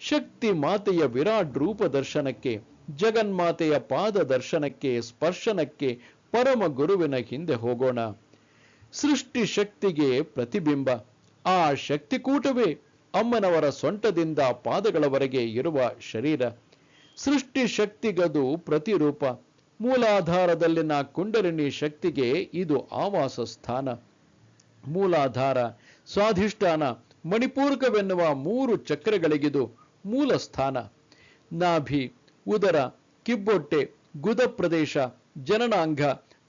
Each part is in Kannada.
ಶಕ್ತಿ ಮಾತೆಯ ವಿರಾಟ್ ರೂಪ ದರ್ಶನಕ್ಕೆ ಜಗನ್ಮಾತೆಯ ಪಾದ ದರ್ಶನಕ್ಕೆ, ಸ್ಪರ್ಶನಕ್ಕೆ ಪರಮ ಗುರುವಿನ ಹಿಂದೆ ಹೋಗೋಣ. ಸೃಷ್ಟಿ ಶಕ್ತಿಗೆ ಪ್ರತಿಬಿಂಬ. ಆ ಶಕ್ತಿಕೂಟವೇ ಅಮ್ಮನವರ ಸೊಂಟದಿಂದ ಪಾದಗಳವರೆಗೆ ಇರುವ ಶರೀರ. ಸೃಷ್ಟಿ ಶಕ್ತಿಗದು ಪ್ರತಿರೂಪ. ಮೂಲಾಧಾರದಲ್ಲಿನ ಕುಂಡಲಿನಿ ಶಕ್ತಿಗೆ ಇದು ಆವಾಸ ಸ್ಥಾನ. ಮೂಲಾಧಾರ, ಸ್ವಾಧಿಷ್ಠಾನ, ಮಣಿಪೂರ್ಕವೆನ್ನುವ ಮೂರು ಚಕ್ರಗಳಿಗಿದು ಮೂಲ ಸ್ಥಾನ ನಾಭಿ, ಉದರ, ಕಿಬ್ಬೊಟ್ಟೆ, ಗುದ ಪ್ರದೇಶ, ಜನನಾಂಗ,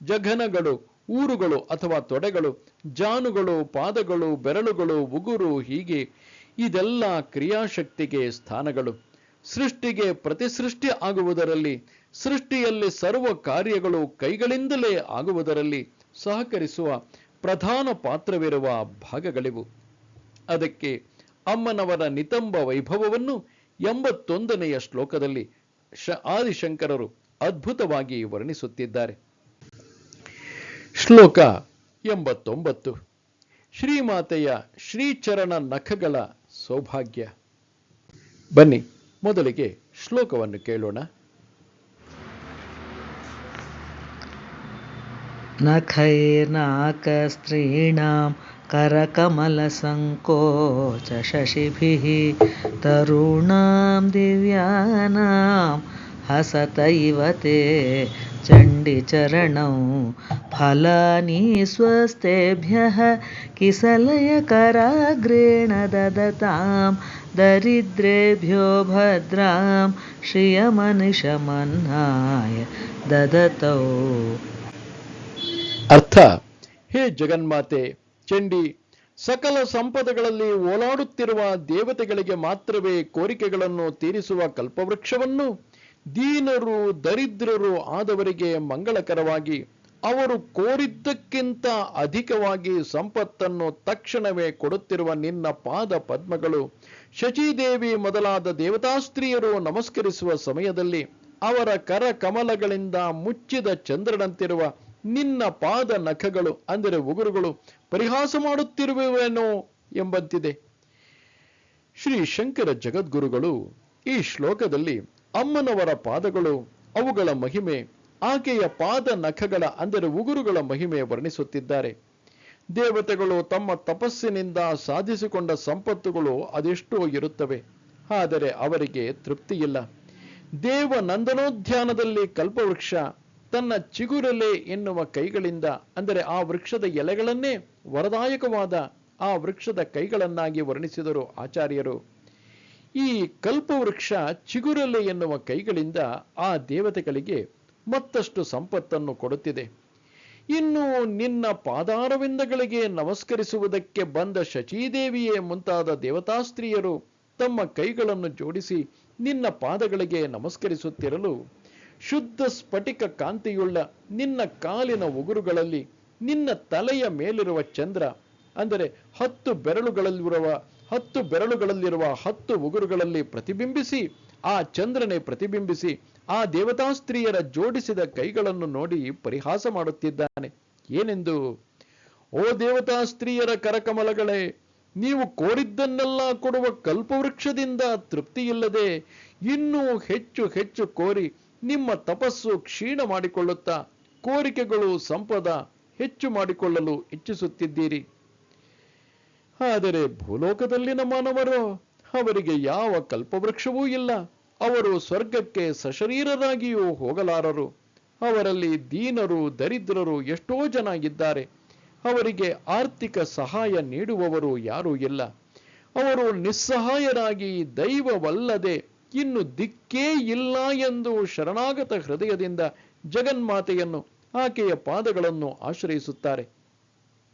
ಜಘನಗಳು, ಊರುಗಳು ಅಥವಾ ತೊಡೆಗಳು, ಜಾನುಗಳು, ಪಾದಗಳು, ಬೆರಳುಗಳು, ಉಗುರು ಹೀಗೆ ಇದೆಲ್ಲ ಕ್ರಿಯಾಶಕ್ತಿಗೆ ಸ್ಥಾನಗಳು. ಸೃಷ್ಟಿಗೆ ಪ್ರತಿಸೃಷ್ಟಿ ಆಗುವುದರಲ್ಲಿ, ಸೃಷ್ಟಿಯಲ್ಲಿ ಸರ್ವ ಕಾರ್ಯಗಳು ಕೈಗಳಿಂದಲೇ ಆಗುವುದರಲ್ಲಿ ಸಹಕರಿಸುವ ಪ್ರಧಾನ ಪಾತ್ರವಿರುವ ಭಾಗಗಳಿವು. ಅದಕ್ಕೆ ಅಮ್ಮನವರ ನಿತಂಬ ವೈಭವವನ್ನು ಎಂಬತ್ತೊಂದನೆಯ ಶ್ಲೋಕದಲ್ಲಿ ಶ ಆದಿಶಂಕರರು ಅದ್ಭುತವಾಗಿ ವರ್ಣಿಸುತ್ತಿದ್ದಾರೆ. ಶ್ಲೋಕ ಎಂಬತ್ತೊಂಬತ್ತು. ಶ್ರೀಮಾತೆಯ ಶ್ರೀಚರಣ ನಖಗಳ ಸೌಭಾಗ್ಯ. ಬನ್ನಿ, ಮೊದಲಿಗೆ ಶ್ಲೋಕವನ್ನು ಕೇಳೋಣ. ನಖೈರ್ನಾಕಸ್ತ್ರೀಣಾಂ करकमलसङ्कोचशशिभिः तरूणां दिव्यानां हसत इव ते चण्डिचरणौ फलानि स्वस्तेभ्यः किसलयकराग्रेण ददतां दरिद्रेभ्यो भद्रां श्रियमनिशमन्नाय ददतौ। अर्थ, हे जगन्माते ಚಂಡಿ. ಸಕಲ ಸಂಪದಗಳಲ್ಲಿ ಓಲಾಡುತ್ತಿರುವ ದೇವತೆಗಳಿಗೆ ಮಾತ್ರವೇ ಕೋರಿಕೆಗಳನ್ನು ತೀರಿಸುವ ಕಲ್ಪವೃಕ್ಷವನ್ನು ದೀನರು, ದರಿದ್ರರು ಆದವರಿಗೆ ಮಂಗಳಕರವಾಗಿ ಅವರು ಕೋರಿದ್ದಕ್ಕಿಂತ ಅಧಿಕವಾಗಿ ಸಂಪತ್ತನ್ನು ತಕ್ಷಣವೇ ಕೊಡುತ್ತಿರುವ ನಿನ್ನ ಪಾದ ಪದ್ಮಗಳು. ಶಚಿದೇವಿ ಮೊದಲಾದ ದೇವತಾಸ್ತ್ರೀಯರು ನಮಸ್ಕರಿಸುವ ಸಮಯದಲ್ಲಿ ಅವರ ಕರ ಕಮಲಗಳಿಂದ ಮುಚ್ಚಿದ ಚಂದ್ರನಂತಿರುವ ನಿನ್ನ ಪಾದ ನಖಗಳು ಅಂದರೆ ಉಗುರುಗಳು ಪರಿಹಾಸ ಮಾಡುತ್ತಿರುವೆವೇನೋ ಎಂಬಂತಿದೆ. ಶ್ರೀ ಶಂಕರ ಜಗದ್ಗುರುಗಳು ಈ ಶ್ಲೋಕದಲ್ಲಿ ಅಮ್ಮನವರ ಪಾದಗಳು, ಅವುಗಳ ಮಹಿಮೆ, ಆಕೆಯ ಪಾದ ನಖಗಳ ಅಂದರೆ ಉಗುರುಗಳ ಮಹಿಮೆ ವರ್ಣಿಸುತ್ತಿದ್ದಾರೆ. ದೇವತೆಗಳು ತಮ್ಮ ತಪಸ್ಸಿನಿಂದ ಸಾಧಿಸಿಕೊಂಡ ಸಂಪತ್ತುಗಳು ಅದೆಷ್ಟೋ ಇರುತ್ತವೆ. ಆದರೆ ಅವರಿಗೆ ತೃಪ್ತಿಯಿಲ್ಲ. ದೇವ ನಂದನೋದ್ಯಾನದಲ್ಲಿ ಕಲ್ಪವೃಕ್ಷ ತನ್ನ ಚಿಗುರಲೆ ಎನ್ನುವ ಕೈಗಳಿಂದ, ಅಂದರೆ ಆ ವೃಕ್ಷದ ಎಲೆಗಳನ್ನೇ ವರದಾಯಕವಾದ ಆ ವೃಕ್ಷದ ಕೈಗಳನ್ನಾಗಿ ವರ್ಣಿಸಿದರು ಆಚಾರ್ಯರು. ಈ ಕಲ್ಪವೃಕ್ಷ ಚಿಗುರಲೆ ಎನ್ನುವ ಕೈಗಳಿಂದ ಆ ದೇವತೆಗಳಿಗೆ ಮತ್ತಷ್ಟು ಸಂಪತ್ತನ್ನು ಕೊಡುತ್ತಿದೆ. ಇನ್ನು ನಿನ್ನ ಪಾದಾರವಿಂದಗಳಿಗೆ ನಮಸ್ಕರಿಸುವುದಕ್ಕೆ ಬಂದ ಶಚೀದೇವಿಯೇ ಮುಂತಾದ ದೇವತಾಸ್ತ್ರೀಯರು ತಮ್ಮ ಕೈಗಳನ್ನು ಜೋಡಿಸಿ ನಿನ್ನ ಪಾದಗಳಿಗೆ ನಮಸ್ಕರಿಸುತ್ತಿರಲು ಶುದ್ಧ ಸ್ಫಟಿಕ ಕಾಂತಿಯುಳ್ಳ ನಿನ್ನ ಕಾಲಿನ ಉಗುರುಗಳಲ್ಲಿ ನಿನ್ನ ತಲೆಯ ಮೇಲಿರುವ ಚಂದ್ರ, ಅಂದರೆ ಹತ್ತು ಬೆರಳುಗಳಲ್ಲಿರುವ ಹತ್ತು ಬೆರಳುಗಳಲ್ಲಿರುವ ಹತ್ತು ಉಗುರುಗಳಲ್ಲಿ ಪ್ರತಿಬಿಂಬಿಸಿ, ಆ ಚಂದ್ರನೇ ಪ್ರತಿಬಿಂಬಿಸಿ, ಆ ದೇವತಾಸ್ತ್ರೀಯರ ಜೋಡಿಸಿದ ಕೈಗಳನ್ನು ನೋಡಿ ಪರಿಹಾಸ ಮಾಡುತ್ತಿದ್ದಾನೆ. ಏನೆಂದು? ಓ ದೇವತಾ ಸ್ತ್ರೀಯರ ಕರಕಮಲಗಳೇ, ನೀವು ಕೋರಿದ್ದನ್ನೆಲ್ಲ ಕೊಡುವ ಕಲ್ಪವೃಕ್ಷದಿಂದ ತೃಪ್ತಿಯಿಲ್ಲದೆ ಇನ್ನೂ ಹೆಚ್ಚು ಹೆಚ್ಚು ಕೋರಿ ನಿಮ್ಮ ತಪಸ್ಸು ಕ್ಷೀಣ ಮಾಡಿಕೊಳ್ಳುತ್ತಾ ಕೋರಿಕೆಗಳು ಸಂಪದ ಹೆಚ್ಚು ಮಾಡಿಕೊಳ್ಳಲು ಇಚ್ಛಿಸುತ್ತಿದ್ದೀರಿ. ಆದರೆ ಭೂಲೋಕದಲ್ಲಿನ ಮಾನವರು, ಅವರಿಗೆ ಯಾವ ಕಲ್ಪವೃಕ್ಷವೂ ಇಲ್ಲ. ಅವರು ಸ್ವರ್ಗಕ್ಕೆ ಸಶರೀರರಾಗಿಯೂ ಹೋಗಲಾರರು. ಅವರಲ್ಲಿ ದೀನರು, ದರಿದ್ರರು ಎಷ್ಟೋ ಜನ ಇದ್ದಾರೆ. ಅವರಿಗೆ ಆರ್ಥಿಕ ಸಹಾಯ ನೀಡುವವರು ಯಾರೂ ಇಲ್ಲ. ಅವರು ನಿಸ್ಸಹಾಯರಾಗಿ ದೈವವಲ್ಲದೆ ಇನ್ನು ದಿಕ್ಕೇ ಇಲ್ಲ ಎಂದು ಶರಣಾಗತ ಹೃದಯದಿಂದ ಜಗನ್ಮಾತೆಯನ್ನು ಆಕೆಯ ಪಾದಗಳನ್ನು ಆಶ್ರಯಿಸುತ್ತಾರೆ.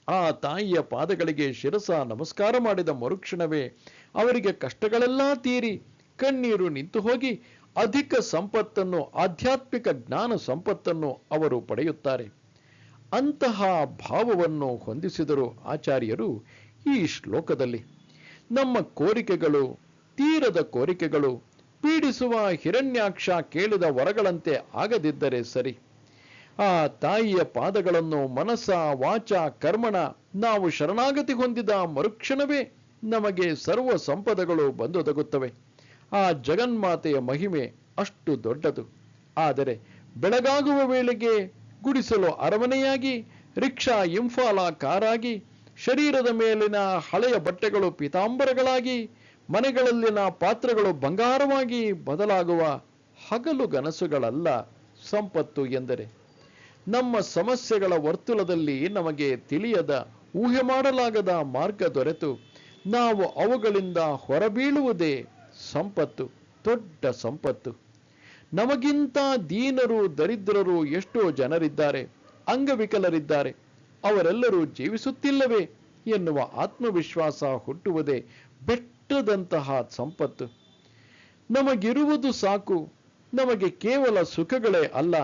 ಆ ತಾಯಿಯ ಪಾದಗಳಿಗೆ ಶಿರಸ ನಮಸ್ಕಾರ ಮಾಡಿದ ಮರುಕ್ಷಣವೇ ಅವರಿಗೆ ಕಷ್ಟಗಳೆಲ್ಲ ತೀರಿ. ಕಣ್ಣೀರು ನಿಂತು ಹೋಗಿ ಅಧಿಕ ಸಂಪತ್ತನ್ನು, ಆಧ್ಯಾತ್ಮಿಕ ಜ್ಞಾನ ಸಂಪತ್ತನ್ನು ಅವರು ಪಡೆಯುತ್ತಾರೆ. ಅಂತಹ ಭಾವವನ್ನು ಹೊಂದಿಸಿದರು ಆಚಾರ್ಯರು ಈ ಶ್ಲೋಕದಲ್ಲಿ. ನಮ್ಮ ಕೋರಿಕೆಗಳು, ತೀರದ ಕೋರಿಕೆಗಳು ಪೀಡಿಸುವ ಹಿರಣ್ಯಾಕ್ಷ ಕೇಳಿದ ವರಗಳಂತೆ ಆಗದಿದ್ದರೆ ಸರಿ. ಆ ತಾಯಿಯ ಪಾದಗಳನ್ನು ಮನಸ, ವಾಚ, ಕರ್ಮಣ ನಾವು ಶರಣಾಗತಿ ಹೊಂದಿದ ಮರುಕ್ಷಣವೇ ನಮಗೆ ಸರ್ವ ಸಂಪದಗಳು ಬಂದೊದಗುತ್ತವೆ. ಆ ಜಗನ್ಮಾತೆಯ ಮಹಿಮೆ ಅಷ್ಟು ದೊಡ್ಡದು. ಆದರೆ ಬೆಳಗಾಗುವ ವೇಳೆಗೆ ಗುಡಿಸಲು ಅರಮನೆಯಾಗಿ, ರಿಕ್ಷಾ ಇಂಫಾಲ ಕಾರಾಗಿ ಶರೀರದ ಮೇಲಿನ ಹಳೆಯ ಬಟ್ಟೆಗಳು ಪೀತಾಂಬರಗಳಾಗಿ ಮನೆಗಳಲ್ಲಿನ ಪಾತ್ರೆಗಳು ಬಂಗಾರವಾಗಿ ಬದಲಾಗುವ ಹಗಲು ಗನಸುಗಳಲ್ಲ ಸಂಪತ್ತು ಎಂದರೆ. ನಮ್ಮ ಸಮಸ್ಯೆಗಳ ವರ್ತುಲದಲ್ಲಿ ನಮಗೆ ತಿಳಿಯದ, ಊಹೆ ಮಾಡಲಾಗದ ಮಾರ್ಗ ದೊರೆತು. ನಾವು ಅವುಗಳಿಂದ ಹೊರಬೀಳುವುದೇ ಸಂಪತ್ತು, ದೊಡ್ಡ ಸಂಪತ್ತು. ನಮಗಿಂತ ದೀನರು, ದರಿದ್ರರು ಎಷ್ಟೋ ಜನರಿದ್ದಾರೆ, ಅಂಗವಿಕಲರಿದ್ದಾರೆ. ಅವರೆಲ್ಲರೂ ಜೀವಿಸುತ್ತಿಲ್ಲವೇ ಎನ್ನುವ ಆತ್ಮವಿಶ್ವಾಸ ಹುಟ್ಟುವುದೇ ಬೆಟ್ಟದಂತಹ ಸಂಪತ್ತು. ನಮಗಿರುವುದು ಸಾಕು, ನಮಗೆ ಕೇವಲ ಸುಖಗಳೇ ಅಲ್ಲ.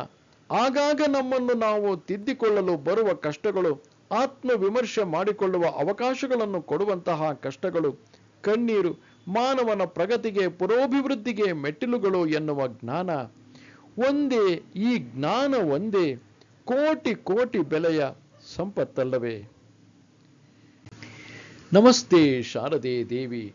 ಆಗಾಗ ನಮ್ಮನ್ನು ನಾವು ತಿದ್ದಿಕೊಳ್ಳಲು ಬರುವ ಕಷ್ಟಗಳು, ಆತ್ಮವಿಮರ್ಶೆ ಮಾಡಿಕೊಳ್ಳುವ ಅವಕಾಶಗಳನ್ನು ಕೊಡುವಂತಹ ಕಷ್ಟಗಳು, ಕಣ್ಣೀರು, ಮಾನವನ ಪ್ರಗತಿಗೆ, ಪುರೋಭಿವೃದ್ಧಿಗೆ ಮೆಟ್ಟಿಲುಗಳು ಎನ್ನುವ ಜ್ಞಾನ. ಒಂದೇ, ಈ ಜ್ಞಾನ ಒಂದೇ, ಕೋಟಿ ಕೋಟಿ ಬೆಲೆಯ ಸಂಪತ್ತಲ್ಲವೇ. ನಮಸ್ತೆ ಶಾರದೆ ದೇವಿ.